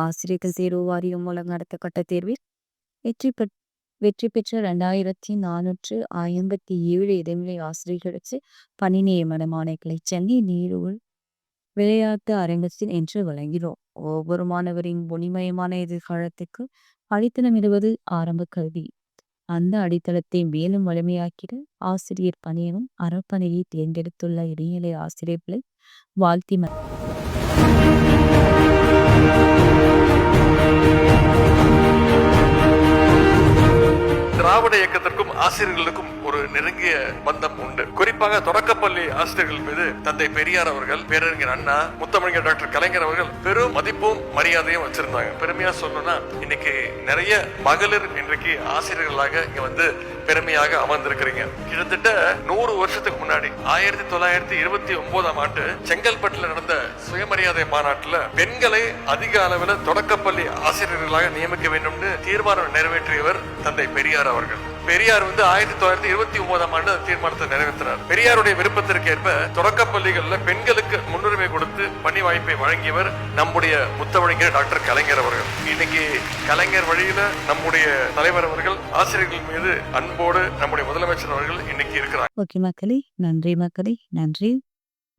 ஆசிரியர்கள் தேர்வு வாரியம் மூலம் நடத்தப்பட்ட தேர்வில் வெற்றி பெற் வெற்றி பெற்ற இரண்டாயிரத்தி நானூற்று ஐம்பத்தி ஏழு இடைநிலை ஆசிரியர்களுக்கு பணி நியமன சென்னை நீரூர் விளையாட்டு அரங்கத்தில் என்று வழங்கினோம் ஒவ்வொரு மாணவரின் ஒளிமயமான எதிர்காலத்துக்கு அடித்தளமிடுவது ஆரம்ப கல்வி. அந்த அடித்தளத்தை மேலும் வலிமையாக்கிட ஆசிரியர் பணியனும் அறப்பணியை தேர்ந்தெடுத்துள்ள இடைநிலை ஆசிரியர்களை வாழ்த்தி திராவிட இயக்கத்திற்கும் ஆசிரியர்களுக்கும் ஒரு நெருங்கிய பந்தம் உண்டு. குறிப்பாக தொடக்கப்பள்ளி ஆசிரியர்கள் மீது தந்தை பெரியார் அவர்கள் பேரறிஞர் அண்ணா முத்தமிழர் டாக்டர் கலைஞர் அவர்கள் பெரும் மதிப்பும் மரியாதையும் வச்சிருந்தாங்க. பெருமையா சொல்லணும்னா இன்னைக்கு நிறைய மகளிர் இன்றைக்கு ஆசிரியர்களாக இங்க வந்து பெருமையாக அமர்ந்திருக்கிறீங்க. கிட்டத்தட்ட நூறு வருஷத்துக்கு முன்னாடி ஆயிரத்தி தொள்ளாயிரத்தி இருபத்தி ஒன்பதாம் ஆண்டு செங்கல்பட்டுல நடந்த சுயமரியாதை மாநாட்டில் பெண்களை அதிக அளவில் தொடக்கப்பள்ளி ஆசிரியர்களாக நியமிக்க வேண்டும்னு தீர்மானம் நிறைவேற்றியவர் தந்தை பெரியார் அவர் அவர்கள். பெரியார் வந்து ஆயிரத்தி தொள்ளாயிரத்தி இருபத்தி ஒன்பதாம் ஆண்டு தீர்மானத்தை நிறைவேற்றினார். பெரியாருடைய விருப்பத்திற்கு ஏற்ப பள்ளிகளில் பெண்களுக்கு முன்னுரிமை கொடுத்து பணி வாய்ப்பை வழங்கியவர் நம்முடைய முத்தமிழர் டாக்டர் கலைஞர் அவர்கள். இன்னைக்கு கலைஞர் வழியில நம்முடைய தலைவர் அவர்கள் ஆசிரியர்கள் மீது அன்போடு நம்முடைய முதலமைச்சர் அவர்கள் இன்னைக்கு இருக்கிறார் ஓகே மக்களே நன்றி மக்களே நன்றி.